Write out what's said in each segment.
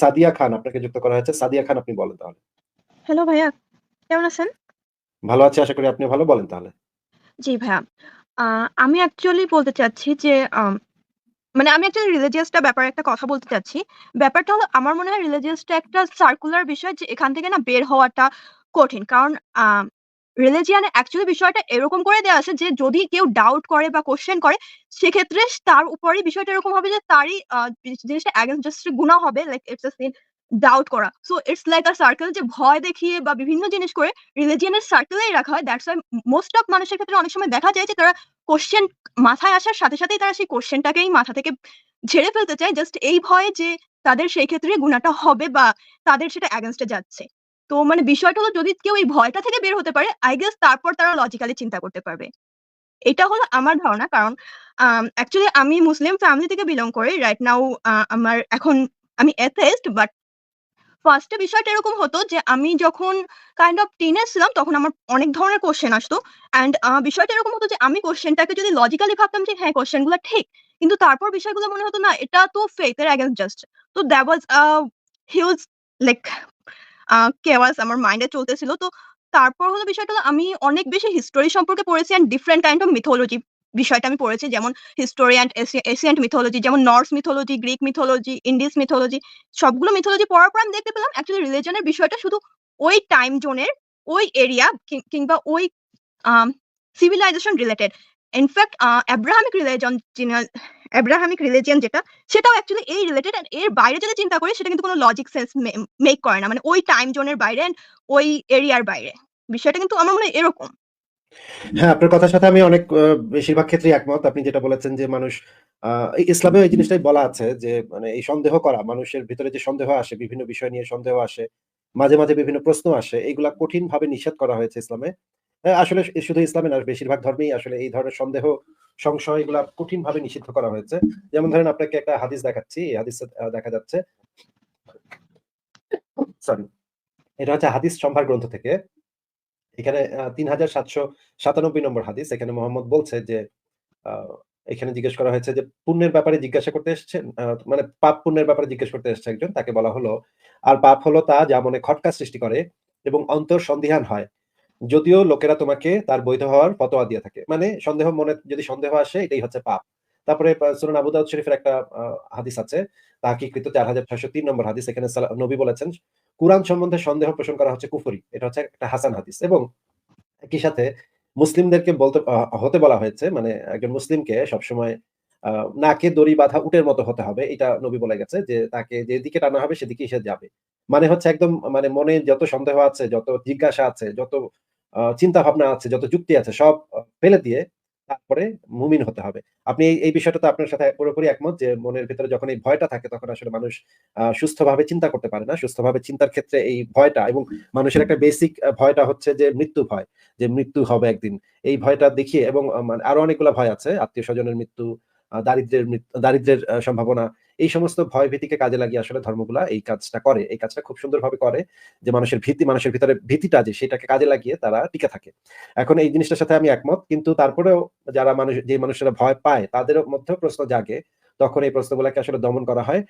সাদিয়া খান আপনাকে যুক্ত করা হয়েছে। সাদিয়া খান আপনি বলেন তাহলে। হ্যালো ভাইয়া, কেমন আছেন? ভালো আছি আশা করি আপনি ভালো বলেন তাহলে। জি ভাইয়া। আমি অ্যাকচুয়ালি বলতে চাচ্ছি যে মানে আমি একটা রিলিজিয়াস টা ব্যাপারে একটা কথা বলতে চাচ্ছি। ব্যাপারটা হলো আমার মনে হয় রিলিজিয়াস টা একটা সার্কুলার বিষয় যে এখান থেকে না বের হওয়াটা কঠিন। কারণ রিলিজিয়ন অ্যাকচুয়ালি বিষয়টা এরকম করে দেওয়া আছে যে, যদি কেউ ডাউট করে বা কোয়েশ্চেন করে, সেক্ষেত্রে তার উপরেই বিষয়টা এরকম হবে যে, তারই জিনিসটা জাস্ট গুনাহ হবে like it's a sin doubt করা। So it's like a circle যে, ভয় দেখিয়ে বা বিভিন্ন জিনিস করে রিলিজিয়ন এর সার্কেলেই রাখা হয়। দ্যাটস ওয়াই মোস্ট অফ মানুষের ক্ষেত্রে অনেক সময় দেখা যায় যে, তারা কোয়েশ্চেন মাথায় আসার সাথে সাথেই তারা সেই কোয়েশ্চেন টাকেই মাথা থেকে ঝেড়ে ফেলতে চায় জাস্ট এই ভয়ে যে, তাদের সেই ক্ষেত্রে গুনাহটা হবে বা তাদের সেটা এ যাচ্ছে। তো মানে বিষয়টা হলো যদি কেউ এই ভয়টা থেকে বের হতে পারে আই গেস তারপর তারা লজিক্যালি চিন্তা করতে পারবে। এটা হলো আমার ধারণা। কারণ অ্যাকচুয়ালি আমি মুসলিম ফ্যামিলি থেকে বিলং করি। রাইট নাও আমার এখন আমি এথেস্ট বাট ফার্স্টে বিষয়টা এরকম হতো যে আমি যখন কাইন্ড অফ টিনে ছিলাম তখন আমার অনেক ধরনের কোশ্চেন আসতো। অ্যান্ড বিষয়টা এরকম হতো যে আমি কোশ্চেনটাকে যদি লজিক্যালি ভাবতাম যে হ্যাঁ, কোয়েশ্চেনগুলা ঠিক। কিন্তু তারপর বিষয়গুলো মনে হতো না এটা তো ফেইথ এর এগেইনস্ট জাস্ট। তো that was huge like a chaos আমার মাইন্ডে চলতেছিল। তো তারপর হলো বিষয়টা আমি অনেক বেশি হিস্টোরি সম্পর্কে পড়েছি and different kind of mythology বিষয়টা আমি পড়েছি। যেমন হিস্টোরি অ্যান্ড এসি এশিয়ান্ট মিথোলজি যেমন Norse mythology, Greek mythology, Indic mythology সবগুলো মিথোলজি পড়ার পর আমি দেখতে পেলাম অ্যাকচুয়ালি রিলিজিয়ন এর বিষয়টা শুধু ওই টাইম জোনের ওই এরিয়া কিংবা ওই civilisation related. In fact uh Abrahamic religion জিনা আব্রাহামিক রিলিজিয়ন যেটা সেটাও অ্যাকচুয়ালি এই রিলেটেড অ্যান্ড এর বাইরে যদি চিন্তা করি সেটা কিন্তু কোন লজিক সেন্স মেক করে না। মানে ওই টাইম জোন এর বাইরে অ্যান্ড ওই এরিয়ার বাইরে। বিষয়টা কিন্তু আমার মনে এরকম। হ্যাঁ, আপনার কথার সাথে আমি অনেক বেশিরভাগ ক্ষেত্রেই একমত। আপনি যেটা বলেছেন যে মানুষ আ ইসলামেও এই জিনিসটাই বলা আছে যে মানে এই সন্দেহ করা মানুষের ভিতরে যে সন্দেহ আসে, বিভিন্ন বিষয় নিয়ে সন্দেহ আসে, মাঝে, মাঝে বিভিন্ন প্রশ্ন আসে, এগুলা কঠিনভাবে নিষেধ করা হয়েছে ইসলামে। অ্যা আসলে শুধু ইসলামে না বেশিরভাগ ধর্মেই আসলে এই ধরনের সন্দেহ, সংশয় এগুলা কঠিন ভাবে নিষিদ্ধ করা হয়েছে। যেমন ধরেন আপনাকে একটা হাদিস দেখাচ্ছি। এই হাদিসে দেখা যাচ্ছে সরি। এটা হচ্ছে হাদিস সম্ভার গ্রন্থ থেকে। এখানে তিন হাজার সাতশো সাতানব্বই নম্বর হাদিস। এখানে মোহাম্মদ বলছে যে এখানে জিজ্ঞেস করা হয়েছে যে পুণ্যের ব্যাপারে জিজ্ঞাসা করতে এসেছেন? আ মানে পাপ পুণ্যের ব্যাপারে জিজ্ঞেস করতে এসেছে একজন। তাকে বলা হলো, "আর পাপ হলো তা যা মনে খটকা সৃষ্টি করে এবং অন্তর সন্দিহান হয়। যদিও লোকেরা তোমাকে তার বৈধ হওয়ার ফতোয়া দিয়ে থাকে।" মানে সন্দেহ মনে যদি সন্দেহ আসে এটাই হচ্ছে পাপ। তারপরে সুনান আবু দাউদ শরীফের একটা হাদিস আছে। তাহকিককৃত ৪৬০৩ নম্বর হাদিস। এখানে নবী বলেছেন, "কুরআন সম্বন্ধে সন্দেহ পোষণ করা হচ্ছে কুফরি।" এটা হচ্ছে একটা হাসান হাদিস এবং একই সাথে মুসলিমদেরকে বলতে হতে বলা হয়েছে মানে একজন মুসলিমকে সবসময় নাকে দড়ি বাঁধা উটের মতো হতে হবে। এটা নবী বলে গেছে যে তাকে যেদিকে টানা হবে সেদিকে সে যাবে। মানে হচ্ছে একদম মানে মনে যত সন্দেহ আছে, যত জিজ্ঞাসা আছে, যত চিন্তা ভাবনা আছে, যত যুক্তি আছে সব ফেলে দিয়ে তারপরে মুমিন হতে হবে। আপনি এই, এই বিষয়টাতে আপনার সাথে পুরোপুরি একমত যে মনের ভিতরে যখন এই ভয়টা থাকে তখন আসলে মানুষ সুস্থভাবে চিন্তা করতে পারে না। সুস্থভাবে চিন্তার ক্ষেত্রে এই ভয়টা এবং মানুষের একটা বেসিক ভয়টা হচ্ছে যে মৃত্যু ভয়। যে মৃত্যু হবে একদিন। এই ভয়টা দেখিয়ে এবং মানে আরও অনেকগুলা ভয় আছে। আত্মীয় স্বজনের মৃত্যু, দারিদ্রের মৃ সম্ভাবনা। এই সমস্ত ভয়-ভীতিকে কাজে লাগিয়ে আসলে ধর্মগুলা এই কাজটা করে। এই কাজটা খুব সুন্দরভাবে করে যে মানুষের ভীতি মানুষের ভিতরে ভীতিটা যে সেটাকে কাজে লাগিয়ে তারা টিকে থাকে। এখন এই জিনিসটার সাথে আমি একমত। কিন্তু তারপরেও যারা মানুষ যে মানুষেরা ভয় পায় তাদের মধ্যেও প্রশ্ন জাগে। তখন এই প্রশ্নগুলাকে আসলে দমন করা হয়।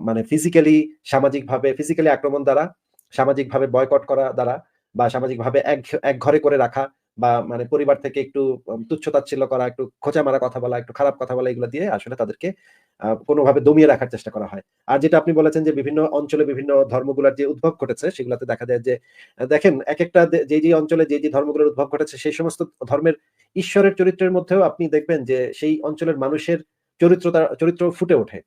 মানে ফিজিক্যালি সামাজিকভাবে ফিজিক্যালি আক্রমণ দ্বারা, সামাজিকভাবে বয়কট করা দ্বারা বা সামাজিকভাবে এক এক ঘরে করে রাখা বা মানে পরিবার থেকে একটু তুচ্ছ-তাচ্ছিল্য করা, একটু খোঁচা মারা কথা বলা, একটু খারাপ কথা বলা এগুলো দিয়ে আসলে তাদেরকে কোনভাবে দমিয়ে রাখার চেষ্টা করা হয়। আর যেটা আপনি বলেছেন যে বিভিন্ন অঞ্চলে বিভিন্ন ধর্মগুলার যে উদ্ভব ঘটেছে সেগুলাতে দেখা যায় যে দেখেন এক একটা যে, যে অঞ্চলে যে, যে ধর্মগুলোর উদ্ভব ঘটেছে সেই সমস্ত ধর্মের ঈশ্বরের চরিত্রের মধ্যেও আপনি দেখবেন যে সেই অঞ্চলের মানুষের চরিত্রটা চরিত্র ফুটে ওঠে।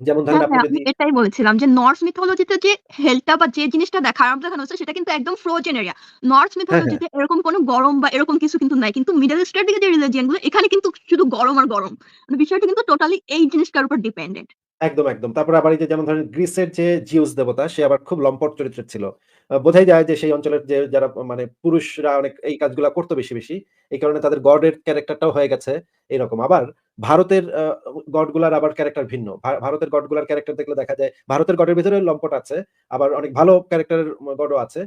যেমন ধরেন হ্যাঁ, আপনি হ্যাঁ, আমি এটাই বলছিলাম যে নর্স মিথোলজিতে যে হেলটা বা যে জিনিসটা দেখা খারাপ দেখানো হচ্ছে সেটা কিন্তু একদম ফ্রোজেন এরিয়া। নর্থ। মিথোলজিতে এরকম কোনো গরম বা এরকম কিছু কিন্তু নাই। কিন্তু মিডল ইস্টের দিকে যে রিলিজিয়ানগুলো এখানে কিন্তু শুধু গরম আর গরম। মানে বিষয়টা কিন্তু টোটালি এই জিনিসটার উপর ডিপেন্ডেন্ট। একদম, একদম। তারপর আবার এই যে যেমন ধরেন গ্রিসের যে জিউস দেবতা সে আবার খুব লম্পট চরিত্রের ছিল। বোঝাই যায় যে সেই অঞ্চলের যে যারা মানে পুরুষরা অনেক এই কাজগুলো করতো বেশি, বেশি। এই কারণে তাদের গডের ক্যারেক্টারটাও হয়ে গেছে এরকম। আবার ভারতের গডগুলার গডগুলার আবার ক্যারেক্টার ভিন্ন। ভারতের গডগুলার ক্যারেক্টার দেখলে দেখা যায় ভারতের গডের ভিতরে লম্পট আছে। আবার অনেক ভালো ক্যারেক্টারের গডও আছে।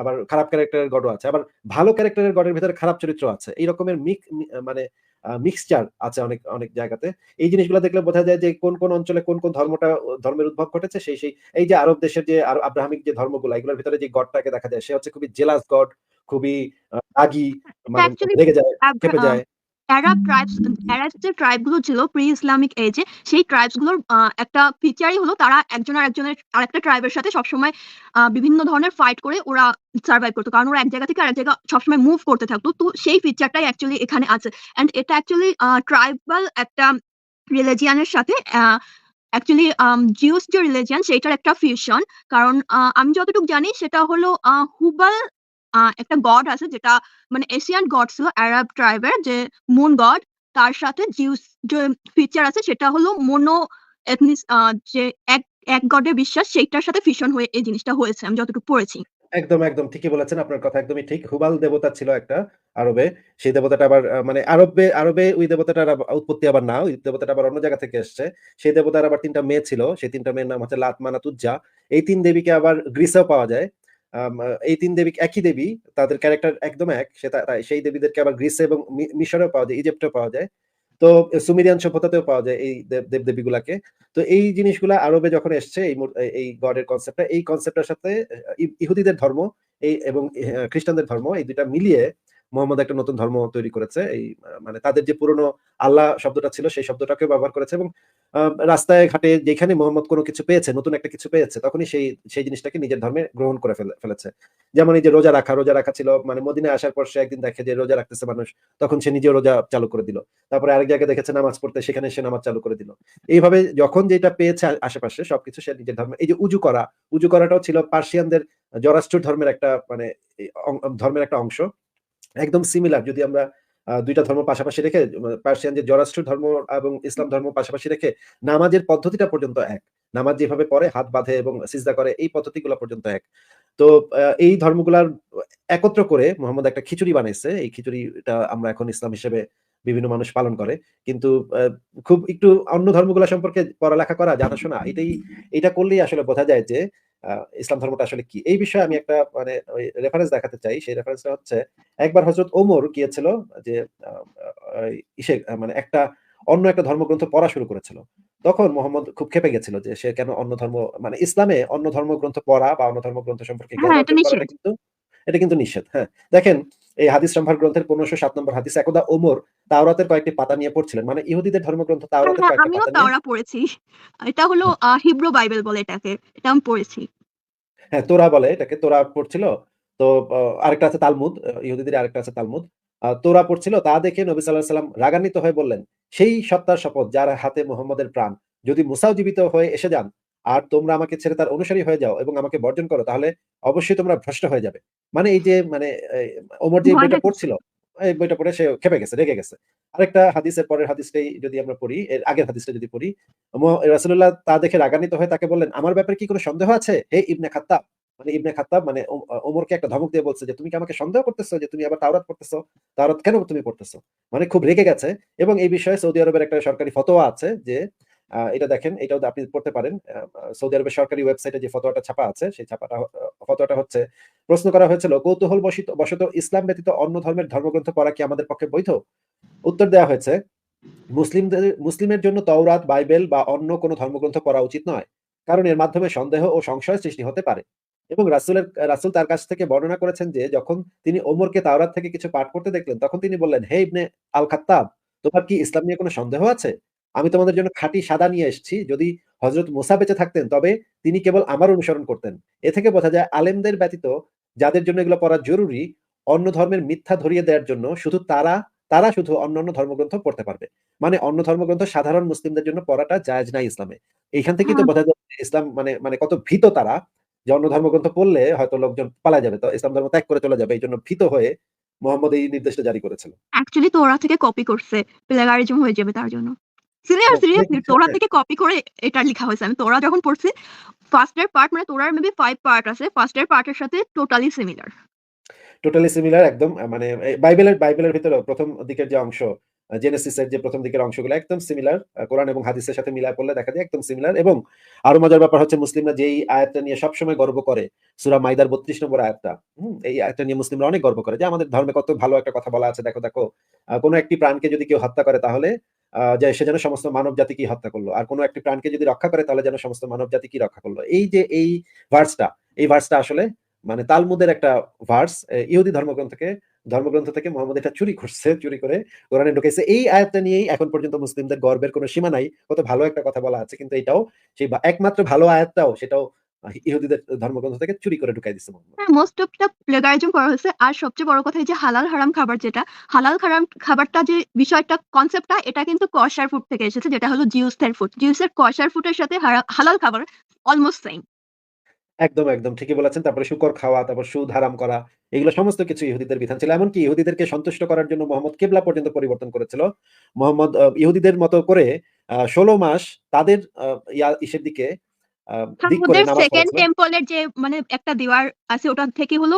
আবার খারাপ ক্যারেক্টারের গডও আছে। আবার ভালো ক্যারেক্টারের গডের ভিতরে খারাপ চরিত্র আছে। এই রকমের মিক মানে মিক্সচার আছে অনেক, অনেক জায়গাতে। এই জিনিসগুলো দেখলে বোঝা যায় যে কোন, কোন অঞ্চলে কোন, কোন ধর্মটা ধর্মের উদ্ভব ঘটেছে সেই, সেই এই যে আরব দেশের যে আর আব্রাহামিক যে ধর্মগুলো এগুলোর ভিতরে যে গডটাকে দেখা যায় সে হচ্ছে খুবই জেলাস গড, খুবই রাগি রাগী মানে রেগে যায়, খেপে যায়। অ্যারাব ট্রাইবস অ্যারাব যে ট্রাইবগুলো ছিল প্রি ইসলামিক এজে সেই ট্রাইবসগুলোর একটা ফিচারই হলো তারা একজন আরেকজনের আরেকটা ট্রাইবের সাথে সবসময় বিভিন্ন ধরনের ফাইট করে ওরা সার্ভাইভ করতো কারণ ওরা এক জায়গা থেকে আরেক জায়গা সবসময় মুভ করতে থাকতো। তো সেই ফিচারটাই অ্যাকচুয়ালি এখানে আছে। অ্যান্ড এটা অ্যাকচুয়ালি ট্রাইবাল একটা রিলিজিয়ন এর সাথে অ্যাকচুয়ালি জিউস যে রিলিজিয়ান সেইটার একটা ফিউশন। কারণ আমি যতটুকু জানি সেটা হলো হুবাল আ একটা গড আছে যেটা মানে এশিয়ান গড ছিল আরব ট্রাইবের যে মুন গড তার সাথে জিউস যে ফিচার আছে সেটা হলো মোনো এথনিস যে এক, এক গডে বিশ্বাস সেইটার সাথে ফিউশন হয়ে এই জিনিসটা হয়েছে। আমি যতটুকু পড়েছি। একদম, একদম ঠিকই বলেছেন। আপনার কথা একদমই ঠিক। হুবাল দেবতা ছিল একটা আরবে। সেই দেবতাটা আবার মানে আরবে আরবে ওই দেবতাটার উৎপত্তি আবার না। ওই দেবতাটা আবার অন্য জায়গা থেকে এসছে। সেই দেবতার আবার ৩ টা মেয়ে ছিল। সেই ৩ টা মেয়ের নাম হচ্ছে লাত, মানাত, উজ্জা। এই তিন দেবীকে আবার গ্রিসেও পাওয়া যায়। এই তিন দেবী একই দেবী। তাদের ক্যারেক্টার একদম এক। সেই দেবীদেরকে আবার গ্রিসে এবং মিশরেও পাওয়া যায়, ইজিপ্টেও পাওয়া যায়। তো সুমিরিয়ান সভ্যতাতেও পাওয়া যায় এই দেব দেব-দেবীগুলাকে। তো এই জিনিসগুলা আরবে যখন এসছে এই এই গডের কনসেপ্টটা এই কনসেপ্টটার সাথে ইহুদিদের ধর্ম এই এবং খ্রিস্টানদের ধর্ম এই দুটা মিলিয়ে মোহাম্মদ একটা নতুন ধর্ম তৈরি করেছে। এই মানে তাদের যে পুরনো আল্লাহ শব্দটা ছিল সেই শব্দটাকেও ব্যবহার করেছে এবং রাস্তায় ঘাটে যেখানে মোহাম্মদ কোনো কিছু পেয়েছে, নতুন একটা কিছু পেয়েছে তখনই সেই, সেই জিনিসটাকে নিজের ধর্মে গ্রহণ করে ফেলে ফেলেছে। যেমন এই যে রোজা রাখা, রোজা রাখা ছিল মানে মদিনায় আসার পর সে একদিন দেখে যে রোজা রাখতেছে মানুষ। তখন সে নিজেও রোজা চালু করে দিল। তারপরে আরেক জায়গায় দেখেছে নামাজ পড়তে সেখানে সে নামাজ চালু করে দিল। এইভাবে যখন যেটা পেয়েছে আশেপাশে সবকিছু সে নিজের ধর্মে এই যে উজু করা, উজু করাটাও ছিল পার্সিয়ানদের জরাস্ট্র ধর্মের একটা মানে ধর্মের একটা অংশ। একদম সিমিলার যদি আমরা ২ ধর্ম পাশাপাশি রেখে পার্সিয়ান যে জরাস্ট্র ধর্ম এবং ইসলাম ধর্ম পাশাপাশি রেখে নামাজের পদ্ধতিটা পর্যন্ত এক। নামাজ যেভাবে পড়ে হাত বাঁধে এবং সিজদা করে এই পদ্ধতিগুলা পর্যন্ত এক। তো এই ধর্মগুলার একত্র করে মোহাম্মদ একটা খিচুড়ি বানাইছে। এই খিচুড়িটা আমরা এখন ইসলাম হিসেবে বিভিন্ন মানুষ পালন করে। কিন্তু খুব একটু অন্য ধর্মগুলা সম্পর্কে পড়ালেখা করা, জানাশোনা এটাই এটা করলেই আসলে বোঝা যায় যে ইসলাম ধর্মটা আসলে কি। এই বিষয়ে আমি একটা মানে ওই রেফারেন্স দেখাতে চাই। সেই রেফারেন্সটা হচ্ছে একবার হজরত ওমর গিয়েছিল যে ইসে মানে একটা অন্য একটা ধর্মগ্রন্থ পড়া শুরু করেছিল। তখন মোহাম্মদ খুব খেপে গেছিল যে সে কেন অন্য ধর্ম মানে ইসলামে অন্য ধর্মগ্রন্থ পড়া বা অন্য ধর্মগ্রন্থ সম্পর্কে হ্যাঁ, কিন্তু এটা কিন্তু নিষেধ। হ্যাঁ, দেখেন এই হাদিস সম্ভার গ্রন্থের ১৫০৭ নম্বর হাদিস একদা ওমর তাওরাতের কয়েকটি পাতা নিয়ে পড়ছিলেন। মানে ইহুদিদের ধর্মগ্রন্থ তাওরাতের হ্যাঁ, কয়েকটা পাতা নিয়ে তাওরা পড়েছি। এটা হলো হিব্রু বাইবেল বলে এটাকে। এটা আমি পড়েছি। হ্যাঁ, তোরা বলে এটাকে। তোরা পড়ছিল। তো আরেকটা আছে তালমুদ। ইহুদিদের আরেকটা আছে তালমুদ। তোরা পড়ছিল তা দেখে নবী সাল্লাল্লাহু আলাইহি সাল্লাম রাগান্বিত হয়ে বললেন, "সেই সত্তার শপথ যার হাতে মুহাম্মদের প্রাণ, যদি মুসাও জীবিত হয়ে এসে যান আর তোমরা আমাকে ছেড়ে তার অনুসারী হয়ে যাও এবং আমাকে বর্জন করো তাহলে অবশ্যই তোমরা ভ্রষ্ট হয়ে যাবে।" মানে এই যে মানে ওমর যে বইটা পড়ছিল, এই বইটা পড়ে সে ক্ষেপে গেছে, রেগে গেছে। আরেকটা হাদিসের পরের হাদিসটাই যদি আমরা পড়ি, এর আগের হাদিসটা যদি পড়ি, ম রাসূলুল্লাহ তা দেখে রাগান্বিত হয়ে তাকে বললেন, "আমার ব্যাপারে কি কোন সন্দেহ আছে? হে ইবনে খাত্তাব?" মানে ইবনে খাত্তাব মানে ওমরকে একটা ধমক দিয়ে বলছে যে, "তুমি কি আমাকে সন্দেহ করতেছো যে তুমি আবার তাওরাত পড়তেছো? তাওরাত কেন তুমি পড়তেছো?" মানে খুব রেগে গেছে এবং এই বিষয়ে সৌদি আরবের একটা সরকারি ফতোয়া আছে যে এটা দেখেন এটাও আপনি পড়তে পারেন। সৌদি আরবের সরকারি ওয়েবসাইটে যে ফতোয়াটা ছাপা আছে সেই ছাপাটা ফতোয়াটা হচ্ছে প্রশ্ন করা হয়েছিল, "কৌতূহল বশিত বশত ইসলাম ব্যতীত অন্য ধর্মের ধর্মগ্রন্থ পড়া কি আমাদের পক্ষে বৈধ?" উত্তর দেওয়া হয়েছে, "মুসলিমদের মুসলিমের জন্য তাওরাত, বাইবেল বা অন্য কোনো ধর্মগ্রন্থ পড়া উচিত নয়। কারণ এর মাধ্যমে সন্দেহ ও সংশয় সৃষ্টি হতে পারে।" এবং রাসূলের রাসূল তার কাছ থেকে বর্ণনা করেছেন যে যখন তিনি ওমরকে তাওরাত থেকে কিছু পাঠ করতে দেখলেন তখন তিনি বললেন, "হে ইবনে আল খাত্তাব, তোমার কি ইসলাম নিয়ে কোনো সন্দেহ আছে? আমি তোমাদের জন্য খাঁটি সাদা নিয়ে এসেছি। যদি হজরত মুসা বেঁচে থাকতেন তবে তিনি কেবল আমার অনুসরণ করতেন।" এ থেকে বোঝা যায় আলেমদের ব্যতীত যাদের জন্য এগুলো পড়া জরুরি, অন্য ধর্মের মিথ্যা ধরিয়ে দেওয়ার জন্য শুধু তারা তারা শুধু অন্যান্য ধর্মগ্রন্থ পড়তে পারবে। মানে অন্য ধর্মগ্রন্থ সাধারণ মুসলিমদের জন্য পড়াটা জায়েজ নাই ইসলামে। এইখান থেকেই তো। বোঝা যায় ইসলাম মানে মানে কত ভীত তারা যে অন্য ধর্মগ্রন্থ পড়লে হয়তো লোকজন পালায় যাবে। তো ইসলাম ধর্ম ত্যাগ করে চলে যাবে। এই জন্য ভীত হয়ে মোহাম্মদ এই নির্দেশটা জারি করেছিল। অ্যাকচুয়ালি তোরা থেকে কপি করছে। প্লেগারিজম হয়ে যাবে তার জন্য। সিরিয়াস, তোরা। থেকে কপি করে এটা লিখা হয়েছে। আমি তোরা যখন পড়ছি, ফার্স্ট এর পার্ট মানে তোরার মেবি 5 পার্ট আছে। ফার্স্ট এর পার্টের সাথে টোটালি সিমিলার। টোটালি সিমিলার একদম মানে বাইবেলের বাইবেলের ভিতরেও ১ম দিকের যে অংশ জেনেসিসের যে ১ম দিকের অংশগুলো একদম সিমিলার। কোরআন এবং হাদিসের সাথে মিলায় পড়লে দেখা যায় একদম সিমিলার এবং আরও মজার ব্যাপার হচ্ছে মুসলিমরা যেই আয়াতটা নিয়ে সবসময় গর্ব করে, সুরা মাইদার ৩২ নম্বর আয়াতটা। এই আয়াতটা নিয়ে মুসলিমরা অনেক গর্ব করে যে আমাদের ধর্মে কত ভালো একটা কথা বলা আছে দেখো, দেখো। কোন একটি প্রাণকে যদি কেউ হত্যা করে তাহলে যে সে যেন সমস্ত মানব জাতিকেই হত্যা করল। আর কোন একটি প্রাণকে যদি রক্ষা করে তাহলে যেন সমস্ত মানব জাতিকেই রক্ষা করল। এই যে এই ভার্সটা, এই ভার্সটা আসলে মানে তালমুদের একটা ভার্স। ইহুদি ধর্মগ্রন্থকে ধর্মগ্রন্থ থেকে মোহাম্মদ এটা চুরি করছে। চুরি করে কোরআনে ঢুকাইছে। এই আয়াতটা নিয়েই এখন পর্যন্ত মুসলিমদের গর্বের কোনো সীমা নাই। কত ভালো একটা কথা বলা আছে। কিন্তু এটাও সেই একমাত্র ভালো আয়াতটাও সেটাও ইহুদিদের ধর্মগ্রন্থ থেকে চুরি করে ঢুকাই মোহাম্মদ। হ্যাঁ, মোস্ট প্লেগারিজম করা হয়েছে। আর সবচেয়ে বড় কথা যে হালাল হারাম খাবার যেটা, হালাল খারাম খাবারটা যে বিষয়টা কনসেপ্টটা এটা কিন্তু কশার ফুড থেকে এসেছে যেটা হলো জিউসদের ফুড। জিউসের কশার ফুডের সাথে হালাল খাবার অলমোস্ট সেইম। একদম, একদম ঠিকই বলেছেন। তারপরে শুকর খাওয়া, তারপর সুদ হারাম করা। এগুলো সমস্ত কিছু ইহুদিদের বিধান ছিল। এমনকি ইহুদিদেরকে সন্তুষ্ট করার জন্য মোহাম্মদ কেবলা পর্যন্ত পরিবর্তন করেছিল। মোহাম্মদ ইহুদিদের মতো করে ১৬ মাস তাদের ইয়া ইসের দিকে ওদের সেকেন্ড পড়েছিল। টেম্পল এর যে মানে একটা দেওয়ার আছে ওটার থেকে হলো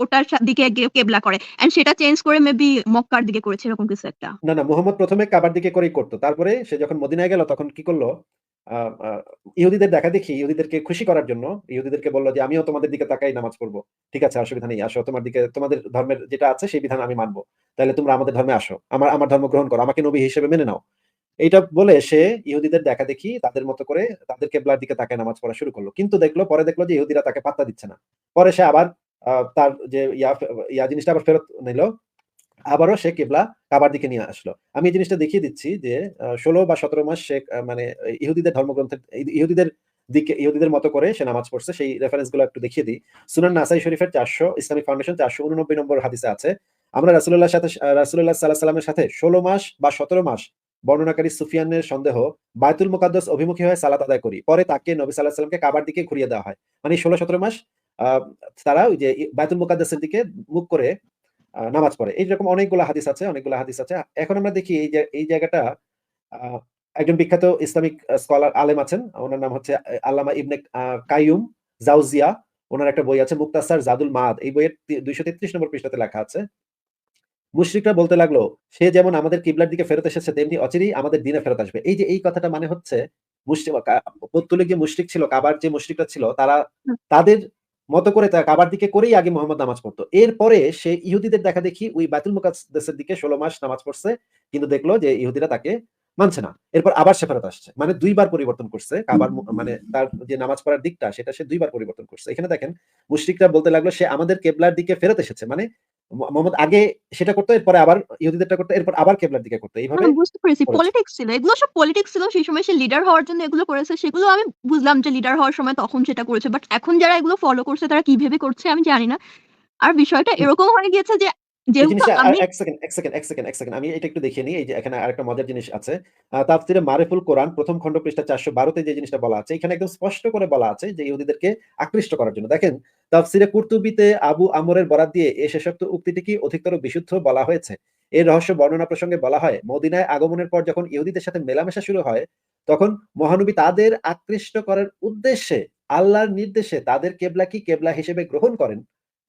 ওটার দিকে কেবলা করে। অ্যান্ড সেটা চেঞ্জ করে মেবি মক্কার দিকে করেছে এরকম কিছু একটা। না, না মুহাম্মদ ১ম এ কাবার দিকে করেই করত। তারপরে সে যখন মদিনায় গেল তখন কি করল? ইহুদিদের দেখাদেখি ইহুদিদেরকে খুশি করার জন্য ইহুদিদেরকে বলল যে, "আমিও তোমাদের দিকে তাকাই নামাজ পড়ব ঠিক আছে অসুবিধা নেই। আসো তোমার দিকে তোমাদের ধর্মের যেটা আছে সেই বিধান আমি মানবো তাইলে তোমরা আমাদের ধর্মে আসো। আমার আমার ধর্ম গ্রহণ করো। আমাকে নবী হিসেবে মেনে নাও।" এইটা বলে সে ইহুদিদের দেখাদেখি তাদের মতো করে তাদের কেবলার দিকে তাকায় নামাজ পড়া শুরু করল। কিন্তু দেখল, পরে দেখল যে ইহুদিরা তাকে পাত্তা দিচ্ছে না। পরে সে আবার তার যে ইয়া ইয়া জিনিসটা আবার ফেরত নিল। আবারও সে কেবলা কাবার দিকে নিয়ে আসলো। আমি এই জিনিসটা দেখিয়ে দিচ্ছি যে ১৬ বা ১৭ মাস সে মানে ইহুদিদের ধর্মগ্রন্থের, ইহুদিদের দিকে, ইহুদিদের মতো করে সে নামাজ পড়ছে। সেই রেফারেন্সগুলো একটু দেখিয়ে দিই। সুনান নাসাই শরীফের ৪০০ ইসলামিক ফাউন্ডেশন ৪৮৯ নম্বর হাদিসে আছে। আমরা রাসূলুল্লাহর সাথে রাসুল্লাহ আলাইহি সাল্লামের সাথে ১৬ মাস বা ১৭ মাস বর্ণনাকারী সুফিয়ানের সন্দেহ বায়তুল মুকাদ্দাস অভিমুখী হয়ে সালাত আদায় করি। পরে তাকে নবী আলাইহি সাল্লামকে কাবার দিকে ঘুরিয়ে দেওয়া হয়। মানে ১৬-১৭ মাস আ তারা ওই যে বায়তুল মুকাদ্দাসের দিকে মুখ করে নামাজ পড়ে। এইরকম অনেকগুলা হাদিস আছে, অনেকগুলা হাদিস আছে। এখন আমরা দেখি এই যে এই জায়গাটা একজন বিখ্যাত ইসলামিক স্কলার আলেম আছেন। ওনার নাম হচ্ছে আল্লামা ইবনে কাইয়ুম জাওজিয়া। উনার একটা বই আছে মুক্তাসার জাদুল মাদ এই বইয়ের দুইশো তেত্রিশ নম্বর পৃষ্ঠাতে লেখা আছে। মুশরিকরা বলতে লাগল, "সে যেমন আমাদের কিবলার দিকে ফেরত এসেছে তেমনি অচিরেই আমাদের দ্বীনে ফেরত আসবে।" এই যে এই কথাটা মানে হচ্ছে পৌত্তলিক যে মুশরিক ছিল, কাবার যে মুশরিকরা ছিল তারা তাদের মতো করে কাবার দিকে করেই আগে মোহাম্মদ নামাজ পড়ত। এরপরে সে ইহুদিদের দেখাদেখি ওই বায়তুল মুকাদ্দাসের দিকে ১৬ মাস নামাজ পড়ছে। কিন্তু দেখল যে ইহুদিরা তাকে মানছে না। এরপর আবার সে ফেরত আসছে। মানে দুইবার পরিবর্তন করছে। কাবার মানে তার যে নামাজ পড়ার দিকটা সেটা সে দুইবার পরিবর্তন করছে। এখানে দেখেন মুশরিকরা বলতে লাগল সে আমাদের কেবলার দিকে ফেরত এসেছে। মানে মোহাম্মদ আগে সেটা করত এরপরে আবার ইহুদিদেরটা করত এরপর আবার কেবলার দিকে করত। এইভাবে আমি বুঝতে পেরেছি। পলিটিক্স ছিল। এগুলো সব পলিটিক্স ছিল। সেই সময় সে লিডার হওয়ার জন্য এগুলো করেছে। সেগুলো আমি বুঝলাম যে লিডার হওয়ার সময় তখন সেটা করেছে। বাট এখন যারা এগুলো ফলো করছে তারা কি ভেবে করছে আমি জানি না। আর বিষয়টা এরকম হয়ে গিয়েছে যে আমি ১ সেকেন্ড, ১ সেকেন্ড, ১ সেকেন্ড, ১ সেকেন্ড। আমি এটা একটু দেখিয়ে নিই। এই যে এখানে আরেকটা মজার জিনিস আছে। তাফসিরে মারিফুল কোরআন প্রথম খণ্ড পৃষ্ঠা ৪১২ তে যে জিনিসটা বলা আছে, এখানে একদম স্পষ্ট করে বলা আছে যে ইহুদিদেরকে আকৃষ্ট করার জন্য। দেখেন তাফসিরে কুরতুবিতে আবু আমরের বরাত দিয়ে এ শেষোক্ত উক্তিটিকে অধিকতর বিশুদ্ধ বলা হয়েছে। এর রহস্য বর্ণনা প্রসঙ্গে বলা হয়, মদিনায় আগমনের পর যখন ইহুদিদের সাথে মেলামেশা শুরু হয়, তখন মহানবী তাদের আকৃষ্ট করার উদ্দেশ্যে আল্লাহর নির্দেশে তাদের কেবলাকে কেবলা হিসেবে গ্রহণ করেন।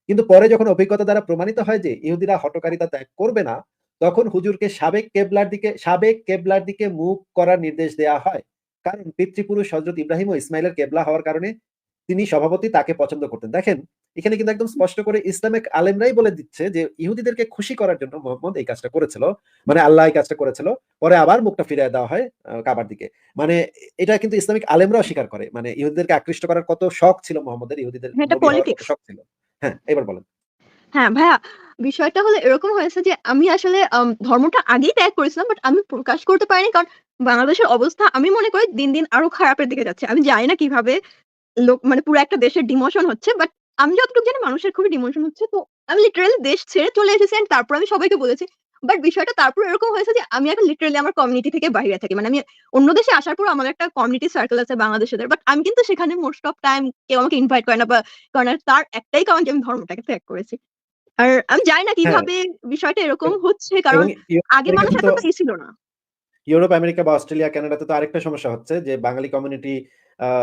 কিন্তু পরে যখন অভিজ্ঞতা দ্বারা প্রমাণিত হয় যে ইহুদিরা হঠকারিতা ত্যাগ করবে না, তখন হুজুরকে সাবেক কেবলার দিকে সাবেক কেবলার দিকে মুখ করার নির্দেশ দেয়া হয়। কারণ পিতৃপুরুষ হযরত ইব্রাহিম ও ইসমাইলের কেবলা হওয়ার কারণে তিনি সভাপতি তাকে পছন্দ করতেন। দেখেন এখানে কিন্তু একদম স্পষ্ট করে ইসলামিক আলেমরাই বলে দিচ্ছে যে ইহুদিদেরকে খুশি করার জন্য মোহাম্মদ এই কাজটা করেছিল। মানে আল্লাহ এই কাজটা করেছিল। পরে আবার মুখটা ফিরায়ে দেওয়া হয় কাবার দিকে। মানে এটা কিন্তু ইসলামিক আলেমরাও স্বীকার করে। মানে ইহুদিদেরকে আকৃষ্ট করার কত শখ ছিল মোহাম্মদের ইহুদিদের পলিটিক্স। শখ ছিল। হ্যাঁ, এবার বলেন। হ্যাঁ, ভাইয়া বিষয়টা হলো এরকম হয়েছে যে আমি আসলে ধর্মটা আগেই ত্যাগ করেছিলাম। বাট আমি প্রকাশ করতে পারিনি। কারণ বাংলাদেশের অবস্থা আমি মনে করি দিন, দিন আরও খারাপের দিকে যাচ্ছে। আমি জানি না কীভাবে লোক মানে পুরো একটা দেশের ডিমোশন হচ্ছে। বাট আমি যতটুকু জানি মানুষের খুবই ডিমোশন হচ্ছে। তো আমি লিটারালি দেশ ছেড়ে চলে এসেছি অ্যান্ড তারপর আমি সবাইকে বলেছি। বাট বিষয়টা তারপর এরকম হয়েছে যে আমি এখন লিটারালি আমার কমিউনিটি থেকে বাইরে থাকি। মানে আমি অন্য দেশে আসার পর আমার একটা কমিউনিটি সার্কেল আছে বাংলাদেশের বাট আমি কিন্তু সেখানে মোস্ট অফ টাইম কেউ আমাকে ইনভাইট করে না বা করে না। তার একটাই কারণ যে আমি ধর্মটাকে ত্যাগ করেছি। আর আমি জানি না হ্যাঁ। কীভাবে বিষয়টা এরকম হচ্ছে কারণ আগে মানুষ তো এতটা ছিল না। ইউরোপ, আমেরিকা বা অস্ট্রেলিয়া, কানাডাতে তো আরেকটা সমস্যা হচ্ছে যে বাঙালি কমিউনিটি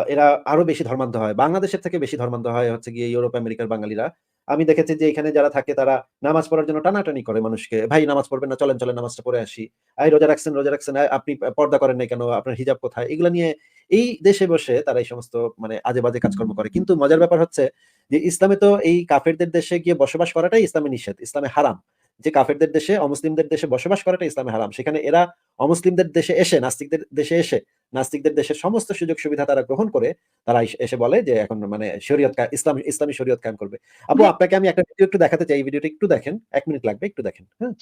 এরা আরও বেশি ধর্মান্ধ হয়। বাংলাদেশের থেকে বেশি ধর্মান্ধ হয় হচ্ছে গিয়ে ইউরোপ, আমেরিকার বাঙালিরা। আমি দেখেছি যে এখানে যারা থাকে তারা নামাজ পড়ার জন্য টানাটানি করে মানুষকে। ভাই নামাজ পড়বেন না? চলেন, চলেন নামাজটা পড়ে আসি। এই রোজা রাখছেন, রোজা রাখছেন। আপনি পর্দা করেন নাই কেন? আপনার হিজাব কোথায়? এগুলা নিয়ে এই দেশে বসে তারা এই সমস্ত মানে আজে-বাজে কাজকর্ম করে। কিন্তু মজার ব্যাপার হচ্ছে যে ইসলামে তো এই কাফেরদের দেশে গিয়ে বসবাস করাটাই ইসলামে নিষেধ। ইসলামে হারাম। যে কাফেরদের দেশে অমুসলিমদের দেশে বসবাস করাটা ইসলামে হারাম। সেখানে এরা অমুসলিমদের দেশে এসে নাস্তিকদের দেশে এসে নাস্তিকদের দেশের সমস্ত সুযোগ সুবিধা তারা গ্রহণ করে তারা এসে বলে যে এখন মানে শরীয়ত ইসলাম ইসলামী শরীয়ত কায়েম করবে। আপু আপনাকে আমি একটা ভিডিও একটু দেখাতে চাই। এই ভিডিওটা একটু দেখেন। এক মিনিট লাগবে। একটু দেখেন। হ্যাঁ?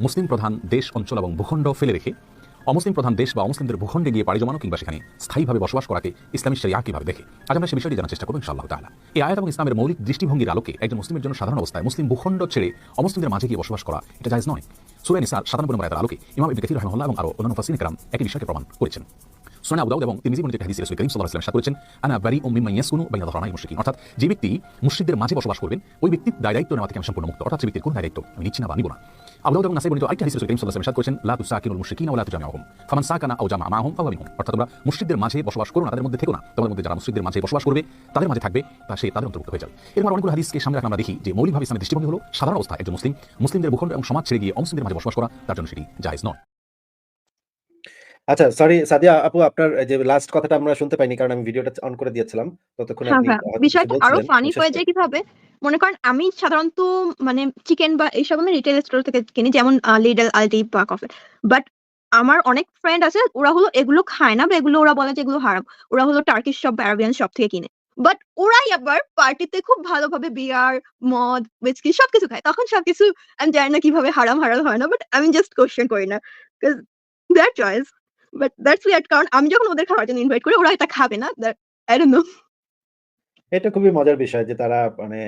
মুসলিম প্রধান দেশ অঞ্চল এবং ভূখণ্ড ফেলে রেখে অমুসলিম প্রধান দেশ বা অমুসলিমদের ভূখণ্ডে গিয়ে পাড়ি জমানো কিংবা সেখানে স্থায়ীভাবে বসবাস করাকে ইসলামী শরিয়া কীভাবে দেখে? আজ আমরা সে বিষয়টি জানার চেষ্টা করব ইনশাআল্লাহ তালা এই আয়াত এবং ইসলামের মৌলিক দৃষ্টিভঙ্গির আলোকে একজন মুসলিমের জন্য সাধারণ অবস্থায় মুসলিম ভূখণ্ড ছেড়ে অমুসলিমদের মাঝে গিয়ে বসবাস করা, এটা জায়জ নয়। সুরে নিসার সাধারণ নম্বর আয়াতের আলোকে ইমাম ইবনে কাসির রহমাল্লাহ এবং আরও অন্যান্য ফাসিন কারাম একই বিষয়কে প্রমাণ করেছেন। সোনা আবুদাউদ এবং তিনি মনে হাদিস রসুল করিম সাল্লাহ সাদ করেছেন, আনা বারি ও মিম্মা ইয়াসকুনু বাইনা ধরানাই মুশরিকিন। অর্থাৎ যে ব্যক্তি মুশরিকদের মাঝে বসবাস করবেন, ওই ব্যক্তির দায় দায়িত্ব নেওয়া থেকে আমি সম্পূর্ণ মুক্ত, অর্থাৎ যে ব্যক্তির কোনো দায়িত্ব আমি নিচ্ছি না বা নিব না। আবু নাসাই করিম করেছেন ফামান জামা ফাওয়া অর্থাৎ তোমরা মাঝে বসবাস করো না, তাদের মধ্যে থেকো না। তোমাদের মধ্যে যারা মাঝে বসবাস করবে, তাদের মাঝে থাকবে, তা সে তাদের অন্তর্ভুক্ত হয়ে যাবে। অনেকগুলো হাদিসকে সামনে আমরা দেখি যে, মৌলিকভাবে ইসলামের দৃষ্টিভঙ্গি হলো সাধারণ অবস্থা, একজন মুসলিম, মুসলিমদের ভূখণ্ড এবং সমাজ ছেড়ে গিয়ে অমুসলিমদের মাঝে বসবাস করা, তার জন্য সেটি জায়েজ নয়। আচ্ছা সরি সাদিয়া আপু আপনার যে লাস্ট কথাটা আমরা শুনতে পাইনি কারণ আমি ভিডিওটা অন করে দিয়েছিলাম। ততক্ষণে হ্যাঁ, আপনি হ্যাঁ। বিষয়টা আরও ফানি হয়ে যায় কীভাবে? মনে করেন আমি সাধারণত মানে চিকেন বা এইসব আমি রিটেইল স্টোর থেকে কিনি যেমন আ আলটি বা কফি। বাট আমার অনেক ফ্রেন্ড আছে ওরা হলো এগুলো খায় না বা এগুলো ওরা বলে যে এগুলো হারাম। ওরা হলো টার্কিশ শপ আরাবিয়ান শপ থেকে কিনে। বাট ওরাই আবার পার্টিতে খুব ভালোভাবে বিয়ার, মদ, হুইস্কি সবকিছু খায়। তখন সবকিছু আমি জানি না কীভাবে হারাম, হালাল হয় না। বাট আমি জাস্ট কোয়েশ্চেন করি না। Their choice. But that's weird কারণ আমি যখন ওদের খাওয়ার জন্য ইনভাইট করি ওরা এটা খাবে না। I don't know. এটা খুবই মজার বিষয় যে তারা মানে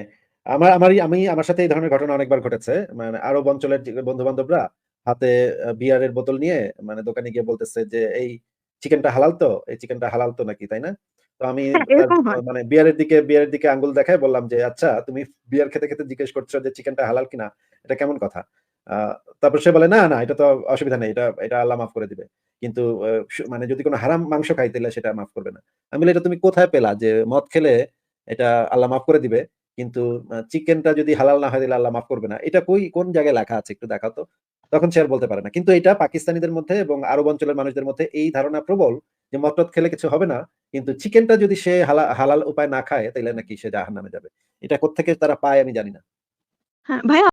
আমার আমারই আমি আমার সাথে এই ধরনের ঘটনা অনেকবার ঘটেছে। মানে আরব অঞ্চলের বন্ধু-বান্ধবরা হাতে বিয়ারের বোতল নিয়ে মানে দোকানে গিয়ে বলতেছে যে, "এই চিকেনটা হালাল তো? এই চিকেনটা হালাল তো নাকি?" তাই না? তো আমি হয়। মানে বিয়ারের দিকে বিয়ারের দিকে আঙ্গুল দেখায় বললাম যে, "আচ্ছা তুমি বিয়ার খেতে, খেতে জিজ্ঞেস করছ যে চিকেনটা হালাল কিনা? এটা কেমন কথা?" তারপর সে বলে, "না, না এটা তো অসুবিধা নেই। এটা এটা আল্লাহ মাফ করে দিবে। কিন্তু মানে যদি কোনো হারাম মাংস খাই তাইলে সেটা মাফ করবে না।" আমি বলি, "এটা তুমি কোথায় পেলা যে মদ খেলে এটা আল্লাহ মাফ করে দিবে। কিন্তু চিকেনটা যদি হালাল না হয় তাহলে আল্লাহ মাফ করবে না। এটা কই কোন জায়গায় লেখা আছে একটু দেখাও তো?" তখন সে আর বলতে পারে না। কিন্তু এটা পাকিস্তানিদের মধ্যে এবং আরব অঞ্চলের মানুষদের মধ্যে এই ধারণা প্রবল যে মদ-টদ খেলে কিছু হবে না। কিন্তু চিকেনটা যদি সে হালা হালাল উপায় না খায় তাহলে নাকি সে জাহান্নামে যাবে। এটা কোত্থেকে তারা পায় আমি জানি না। হ্যাঁ, ভাইয়া